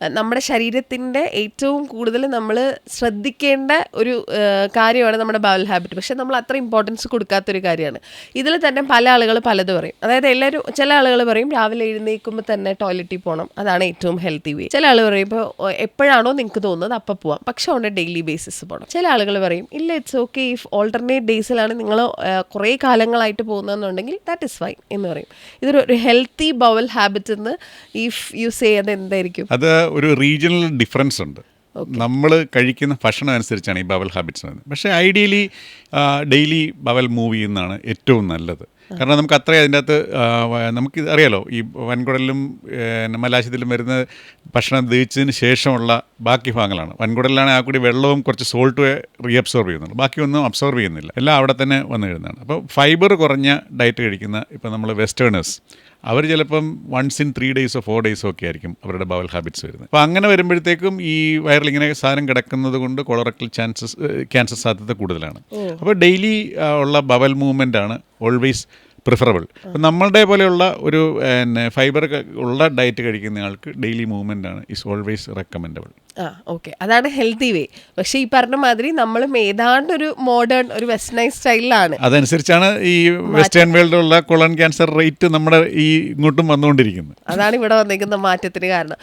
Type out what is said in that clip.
നമ്മുടെ ശരീരത്തിന്റെ ഏറ്റവും കൂടുതൽ നമ്മൾ ശ്രദ്ധിക്കേണ്ട ഒരു കാര്യമാണ് നമ്മുടെ ബവൽ ഹാബിറ്റ് പക്ഷെ നമ്മൾ അത്ര ഇമ്പോർട്ടൻസ് കൊടുക്കാത്തൊരു കാര്യമാണ്. ഇതിൽ തന്നെ പല ആളുകൾ പലത് പറയും. അതായത് എല്ലാവരും ചില ആളുകൾ പറയും രാവിലെ എഴുന്നേൽക്കുമ്പോൾ തന്നെ ടോയ്ലറ്റിൽ പോകണം. അതാണ് ഏറ്റവും ഹെൽത്തി വേ ചില ആളുകൾ പറയും ഇപ്പോൾ എപ്പോഴാണോ നിങ്ങൾക്ക് തോന്നുന്നത് അപ്പോൾ പോവാം. പക്ഷെ ഓൺ ഡെയിലി ബേസിസ് പോകണം ചില ആളുകൾ പറയും ഇല്ല ഇറ്റ്സ് ഓക്കെ ഇഫ് ഓൾട്ടർനേറ്റ് ഡേയ്സിലാണ് നിങ്ങൾ കുറേ കാലങ്ങളായിട്ട് പോകുന്നതെന്നുണ്ടെങ്കിൽ ദാറ്റ് ഇസ് ഫൈൻ എന്ന് പറയും. ഇതൊരു ഹെൽത്തി ബവൽ ഹാബിറ്റ് എന്ന് ഇഫ് യു സേ എന്തായിരിക്കും അത് ഒരു റീജിയണൽ ഡിഫറൻസ് ഉണ്ട്. നമ്മൾ കഴിക്കുന്ന ഭക്ഷണം അനുസരിച്ചാണ് ഈ ബവൽ ഹാബിറ്റ്സ് വരുന്നത്. പക്ഷേ ഐഡിയലി ഡെയിലി ബവൽ മൂവ് ചെയ്യുന്നതാണ് ഏറ്റവും നല്ലത്. കാരണം നമുക്ക് അത്രയും അതിന്റെ അകത്ത് നമുക്ക് അറിയാലോ ഈ വൻകുടലിലും മലാശയത്തിലും വരുന്ന ഭക്ഷണം ദഹിച്ചതിന് ശേഷമുള്ള ബാക്കി ഭാഗങ്ങളാണ്. വൻകുടലിലാണ് ആ കൂടി വെള്ളവും കുറച്ച് സോൾട്ട് റീഅബ്സോർവ് ചെയ്യുന്നുള്ളൂ. ബാക്കിയൊന്നും അബ്സോർബ് ചെയ്യുന്നില്ല. എല്ലാം അവിടെ തന്നെ വന്നു കഴിഞ്ഞതാണ് അപ്പോൾ ഫൈബർ കുറഞ്ഞ ഡയറ്റ് കഴിക്കുന്ന ഇപ്പോൾ നമ്മൾ വെസ്റ്റേണേഴ്സ് അവർ ചിലപ്പം വൺസ് ഇൻ ത്രീ ഡേയ്സോ ഫോർ ഡേയ്സോ ഒക്കെ ആയിരിക്കും അവരുടെ ബവൽ ഹാബിറ്റ്സ് വരുന്നത്. അപ്പോൾ അങ്ങനെ വരുമ്പോഴത്തേക്കും ഈ വയറിൽ ഇങ്ങനെ സാധനം കിടക്കുന്നത് കൊണ്ട് കൊളറക്കൽ ചാൻസസ് ക്യാൻസർ സാധ്യത കൂടുതലാണ്. അപ്പോൾ ഡെയിലി ഉള്ള ബവൽ മൂവ്മെന്റ് ആണ് ഓൾവേസ് പ്രിഫറബിൾ അപ്പം നമ്മളുടെ പോലെയുള്ള ഒരു പിന്നെ ഫൈബർ ഉള്ള ഡയറ്റ് കഴിക്കുന്ന ആൾക്ക് ഡെയിലി മൂവ്മെന്റ് ആണ് ഇസ് ഓൾവേസ് റെക്കമെൻഡബിൾ ആ ഓക്കെ അതാണ് ഹെൽത്തി വേ പക്ഷേ ഈ പറഞ്ഞ മാതിരി നമ്മളും ഏതാണ്ട് ഒരു മോഡേൺ ഒരു വെസ്റ്റേൺ സ്റ്റൈലിലാണ് അതനുസരിച്ചാണ് ഈ വെസ്റ്റേൺ വേൾഡിലുള്ള കൊളൺ ക്യാൻസർ റേറ്റ് നമ്മുടെ ഈ ഇങ്ങോട്ടും വന്നുകൊണ്ടിരിക്കുന്നത്. അതാണ് ഇവിടെ വന്നിരിക്കുന്ന മാറ്റത്തിന് കാരണം.